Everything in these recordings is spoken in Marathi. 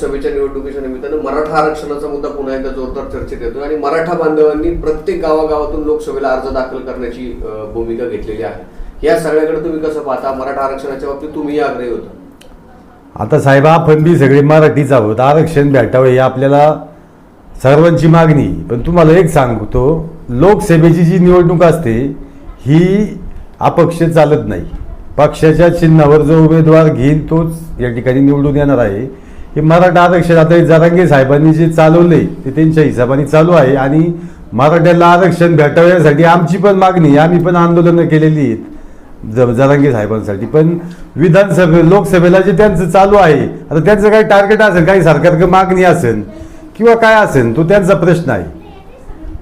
लोकसभेच्या निवडणुकीच्या निमित्तानं मराठा आरक्षणाचा मुद्दा पुन्हा एकदा जोरदार चर्चेत येतो आणि मराठा बांधवांनी प्रत्येक गावागावातून लोकसभेला अर्ज दाखल करण्याची भूमिका घेतलेली आहे. या सगळ्याकडे तुम्ही कसं पाहता? मराठा आरक्षणाच्या बाबतीत तुम्ही आग्रही होता. आता साहेब आपण बी सगळे मराठीच आहोत. आरक्षण भेटावं ही आपल्याला सर्वांची मागणी पण तुम्हाला एक सांगतो लोकसभेची जी निवडणूक असते ही अपक्ष चालत नाही. पक्षाच्या चिन्हावर जो उमेदवार घेईल तोच या ठिकाणी निवडून येणार आहे. हे मराठा आरक्षण आता हे जरांगे साहेबांनी जे चालवले ते त्यांच्या हिशोबाने चालू आहे. आणि मराठ्याला आरक्षण भेटवण्यासाठी आमची पण मागणी आम्ही पण आंदोलनं केलेली आहेत. ज- जरांगे साहेबांसाठी. पण विधानसभे लोकसभेला जे त्यांचं चालू आहे आता त्यांचं काही टार्गेट असेल काही सरकारकडे मागणी असेल किंवा काय असेल तो त्यांचा प्रश्न आहे.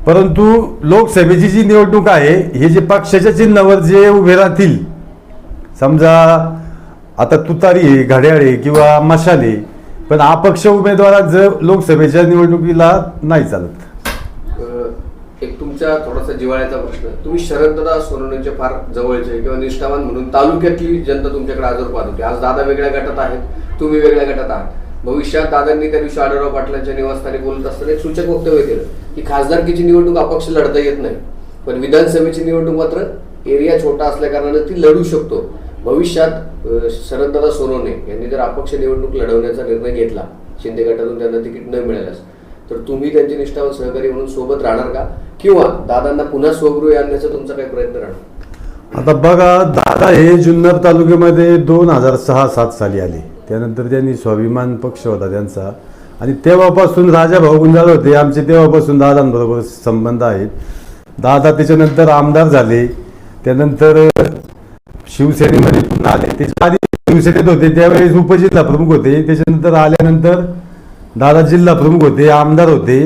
परंतु लोकसभेची जी निवडणूक आहे हे जे पक्षाच्या चिन्हावर जे उभे राहतील समजा आता तुतारी आहे घड्याळे किंवा मशाले पण अपक्ष उमेदवारांचं लोकसभेच्या निवडणुकीला नाही चालत. एक तुमच्या थोडासा जिवाळ्याचा प्रश्न तुम्ही शरददादा सोनवणेचे फार जवळचे किंवा निष्ठावान म्हणून तालुक्यातली जनता तुमच्याकडे आज पाहत होती. आज दादा वेगळ्या गटात आहेत तुम्ही वेगळ्या गटात आहात. भविष्यात दादांनी त्या दिवशी आढळराव पाटलांच्या निवासस्थानी बोलत असताना एक सूचक वक्तव्य केलं की खासदारकीची निवडणूक अपक्ष लढता येत नाही. पण विधानसभेची निवडणूक मात्र एरिया छोटा असल्याकारणाने ती लढू शकतो. भविष्यात अ, शरददादा सोनवणे यांनी जर अपक्ष निवडणूक लढवण्याचा निर्णय घेतला शिंदे गटातून त्यांना तिकीट न मिळाल्यास तर तुम्ही त्यांचे निष्ठावान सहकारी म्हणून सोबत राहणार का? किंवा दादांना पुन्हा स्वगृह आणण्याचा तुमचा काही प्रयत्न राहणार? आता बघा दादा हे जुन्नर तालुक्यामध्ये दोन हजार सहा सात साली आले. त्यानंतर त्यांनी स्वाभिमान पक्ष होता त्यांचा. आणि तेव्हापासून राजा भाऊ गुंजाळ होते. आमचे तेव्हापासून दादांबरोबर संबंध आहेत. दादा त्याच्यानंतर आमदार झाले. त्यानंतर शिवसेनेमध्ये पुन्हा आले. त्याच्या आधी शिवसेनेत होते त्यावेळेस उपजिल्हा प्रमुख होते. त्याच्यानंतर आल्यानंतर दादा जिल्हा प्रमुख होते आमदार होते.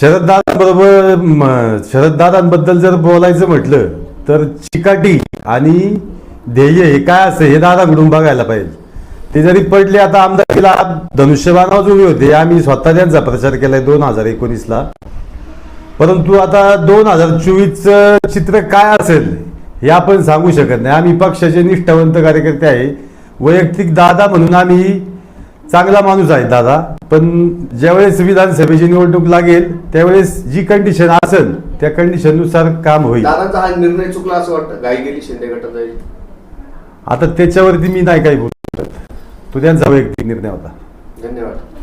शरददादांबरोबर शरददादांबद्दल जर बोलायचं म्हटलं तर चिकाटी आणि ध्येय हे काय असं हे दादाकडून बघायला पाहिजे. ते जरी पडले आता आमदारीला धनुष्यबाणावर उभे होते. आम्ही स्वतः त्यांचा प्रचार केलाय दोन हजार एकोणीसला. परंतु आता दोन हजार चोवीसचं चित्र काय असेल? हे आपण सांगू शकत नाही. आम्ही पक्षाचे निष्ठावंत कार्यकर्ते आहे. वैयक्तिक दादा म्हणून आम्ही चांगला माणूस आहे दादा. पण ज्यावेळेस विधानसभेची निवडणूक लागेल त्यावेळेस जी कंडिशन असेल त्या कंडिशननुसार काम होईल. दादांचा हा निर्णय चुकला असं वाटतं? गाई गेली शिंदे आता त्याच्यावरती मी नाही काही बोलू शकत तो त्यांचा वैयक्तिक निर्णय होता. धन्यवाद.